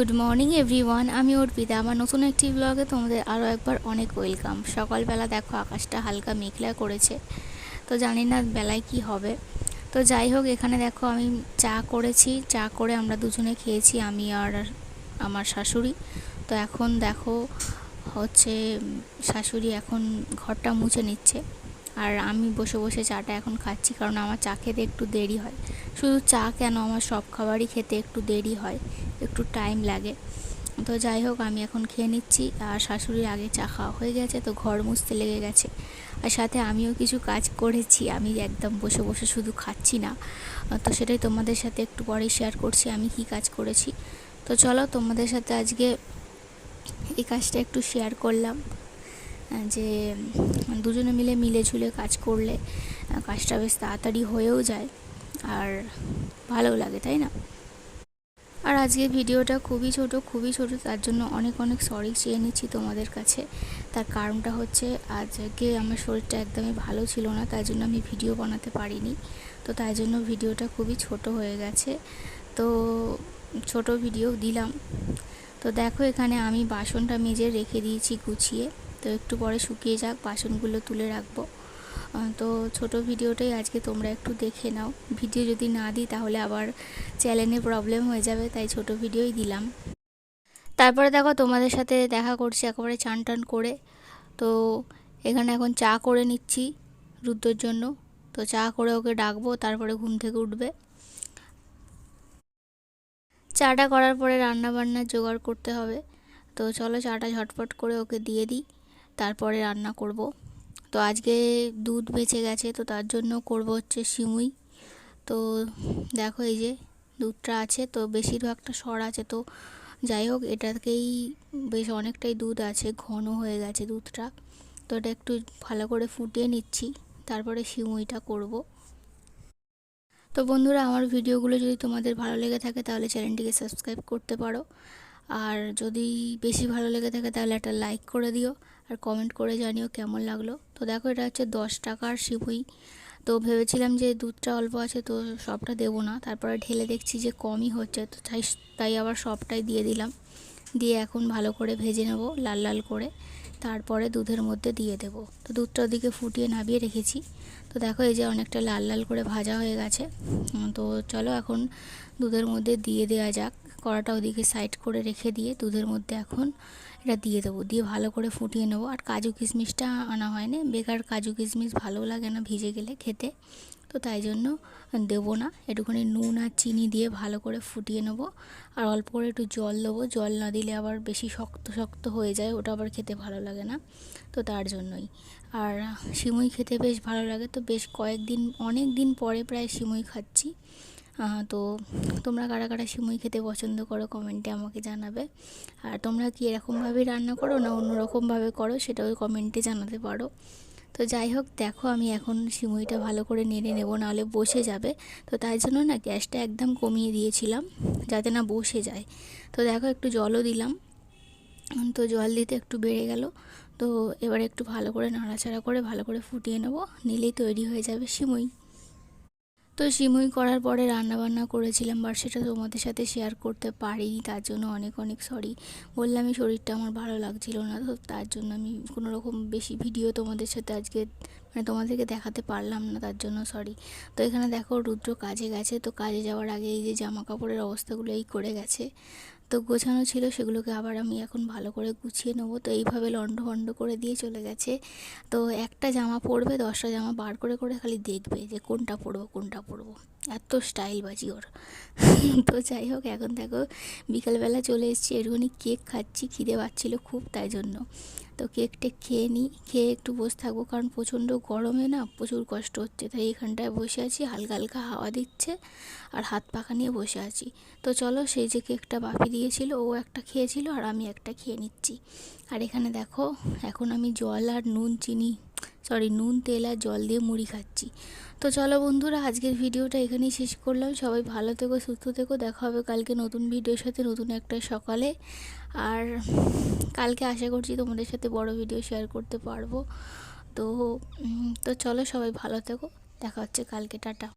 Good morning everyone আমি অর্পিতা। আমার নতুন একটি ব্লগে তোমাদের আরও একবার অনেক ওয়েলকাম সকালবেলা দেখো, আকাশটা হালকা মেঘলা করেছে। তো জানি না বেলায় কি হবে। তো যাই হোক, এখানে দেখো আমি চা করেছি। চা করে আমরা দুজনে খেয়েছি, আমি আর আমার শাশুড়ি। তো এখন দেখো, হচ্ছে শাশুড়ি এখন ঘরটা মুছে নিচ্ছে। আর আমি বসে বসে চাটা এখন খাচ্ছি কারণ আমার চা খেতে একটু দেরি হয়। শুধু চা কেন? আমার সব খাবারই খেতে একটু দেরি হয়, একটু টাইম লাগে। তো যাই হোক, আমি এখন খেয়ে নিচ্ছি। আর শাশুড়ির আগে চা খাওয়া হয়ে গেছে, তো ঘর মুছতে লেগে গেছে। আর সাথে আমিও কিছু কাজ করেছি। আমি একদম বসে বসে শুধু খাচ্ছি না। তো সেটাই তোমাদের সাথে একটু পরে শেয়ার করছি, আমি কি কাজ করেছি। তো চলো তোমাদের সাথে আজকে এই কাজটা একটু শেয়ার করলাম। যে দুজনে মিলে মিলে ঝুলে কাজ করলে কাজটা বেশ তাড়াতাড়ি হয়েও যায়। আর ভালো লাগে, তাই না? আর আজকে ভিডিওটা খুবই ছোট খুবই ছোট, তার জন্য অনেক অনেক সরি চেয়ে নিচ্ছি তোমাদের কাছে। তার কারণটা হচ্ছে, আজকে আমার শরীরটা একদমই ভালো ছিল না, তাই জন্য আমি ভিডিও বানাতে পারিনি। তো তাই জন্য ভিডিওটা খুবই ছোট হয়ে গেছে। তো, ছোট ভিডিও দিলাম। তো দেখো এখানে আমি বাসনটা মেজে রেখে দিয়েছি গুছিয়ে। তো একটু পরে শুকিয়ে যাক, বাসনগুলো তুলে রাখব। তো ছোট ভিডিওটাই আজকে তোমরা একটু দেখে নাও। ভিডিও যদি না দিই তাহলে আবার চ্যানেলে প্রবলেম হয়ে যাবে, তাই ছোট ভিডিওই দিলাম। তারপরে দেখো তোমাদের সাথে দেখা করছি একেবারে চান টান করে। তো এখানে এখন চা করে নিচ্ছি রুদ্রর জন্য। তো চা করে ওকে ডাকবো, তারপরে ঘুম থেকে উঠবে। চাটা করার পরে রান্না বান্না জোগাড় করতে হবে। তো চলো চাটা ঝটপট করে ওকে দিয়ে দিই। তারপরে রান্না করব। তো আজকে দুধ বেঁচে গেছে, তো তার জন্য করব হচ্ছে সিমুই তো দেখো এই যে দুধটা আছে, তো বেশিরভাগটা সর আছে। তো যাই হোক, এটাকেই বেশ অনেকটাই দুধ আছে, ঘন হয়ে গেছে দুধটা। তো এটা একটু ভালো করে ফুটিয়ে নিচ্ছি, তারপরে সিমুইটা করব। তো বন্ধুরা, আমার ভিডিওগুলো যদি তোমাদের ভালো লেগে থাকে, তাহলে চ্যানেলটিকে সাবস্ক্রাইব করতে পারো। আর যদি বেশি ভালো লেগে থাকে তাহলে একটা লাইক করে দিও আর কমেন্ট করে জানিও কেমন লাগল। তো দেখো এটা হচ্ছে দশ টাকার শিবুই তো ভেবেছিলাম যে দুধটা অল্প আছে তো সবটা দেবো না। তারপরে ঢেলে দেখছি যে কমই হচ্ছে তো তাই তাই আবার সবটাই দিয়ে দিলাম। দিয়ে এখন ভালো করে ভেজে নেব লাল লাল করে। তারপরে দুধের মধ্যে দিয়ে দেব। তো দুধটা ওদিকে ফুটিয়ে নাবিয়ে রেখেছি। তো দেখো এই যে অনেকটা লাল লাল করে ভাজা হয়ে গেছে। তো চলো এখন দুধের মধ্যে দিয়ে দেওয়া যাক। কড়াটা ওদিকে সাইড করে রেখে দিয়ে দুধের মধ্যে এখন এটা দিয়ে দেবো। দিয়ে ভালো করে ফুটিয়ে নেব। আর কাজু কিশমিশটা আনা হয়নি। বেকার কাজু কিশমিশ ভালো লাগে না ভিজে গেলে খেতে। তো তাই জন্য দেবো না। একটুখানি নুন আর চিনি দিয়ে ভালো করে ফুটিয়ে নেব। আর অল্প করে একটু জল দেবো। জল না দিলে আবার বেশি শক্ত শক্ত হয়ে যায়। ওটা আবার খেতে ভালো লাগে না। তো তার জন্যই। আর সিমুই খেতে বেশ ভালো লাগে। তো বেশ কয়েকদিন অনেক দিন পরে প্রায় সিমুই খাচ্ছি। তো তোমরা কারা কারা সিমুই খেতে পছন্দ করো কমেন্টে আমাকে জানাবে। আর তোমরা কি এরকমভাবেই রান্না করো না অন্যরকমভাবে করো সেটাও কমেন্টে জানাতে পারো। তো যাই হোক, দেখো আমি এখন সিমুইটা ভালো করে নেড়ে নেব, নাহলে বসে যাবে। তো তাই জন্য না গ্যাসটা একদম কমিয়ে দিয়েছিলাম, যাতে না বসে যায়। তো দেখো একটু জলও দিলাম, তো জল দিতে একটু বেড়ে গেল। তো এবার একটু ভালো করে নাড়াচাড়া করে ভালো করে ফুটিয়ে নেব, নিলেই তৈরি হয়ে যাবে সিমুই। তো সিমুই করার পরে রান্নাবান্না করেছিলাম বাট সেটা তোমাদের সাথে শেয়ার করতে পারিনি, তার জন্য অনেক অনেক সরি বললামই শরীরটা আমার ভালো লাগছিল না, তো তার জন্য আমি কোনো রকম বেশি ভিডিও তোমাদের সাথে আজকে মানে তোমাদেরকে দেখাতে পারলাম না, তার জন্য সরি তো এখানে দেখো, রুদ্র কাজে গেছে, তো কাজে যাওয়ার আগে এই যে জামা কাপড়ের অবস্থাগুলো এই করে গেছে। তো গোছানো ছিল, সেগুলোকে আবার আমি এখন ভালো করে গুছিয়ে নেব। তো এইভাবে লন্ড ভন্ড করে দিয়ে চলে গেছে। তো একটা জামা পরবে, দশটা জামা বার করে করে খালি দেখবে যে কোনটা পরবো কোনটা পরবো। এত স্টাইল বাজি ওর। তো যাই হোক, এখন দেখো বিকালবেলা চলে এসেছি, একটুখানি কেক খাচ্ছি, খিদে পাচ্ছিলো খুব তাই জন্য। তো কেক টেক খেয়ে নিই খেয়ে একটু বসে থাকব, কারণ প্রচণ্ড গরমে না প্রচুর কষ্ট হচ্ছে। তাই এখানটায় বসে আছি, হালকা হালকা হাওয়া দিচ্ছে আর হাত পাখা নিয়ে বসে আছি। তো চলো সেই যে কেকটা বাপি দিয়েছিল, ও একটা খেয়েছিল আর আমি একটা খেয়ে নিচ্ছি। আর এখানে দেখো, এখন আমি জল আর নুন, চিনি সরি নুন, তেল আর জল দিয়ে মুড়ি খাচ্ছি। তো চলো বন্ধুরা, আজকের ভিডিওটা এখানেই শেষ করলাম। সবাই ভালো থেকো, সুস্থ থেকো, দেখা হবে কালকে নতুন ভিডিওর সাথে, নতুন একটা সকালে। আর কালকে আশা করছি তোমাদের সাথে বড় ভিডিও শেয়ার করতে পারব। তো তো চলো সবাই ভালো থেকো, দেখা হচ্ছে কালকে, টাটা।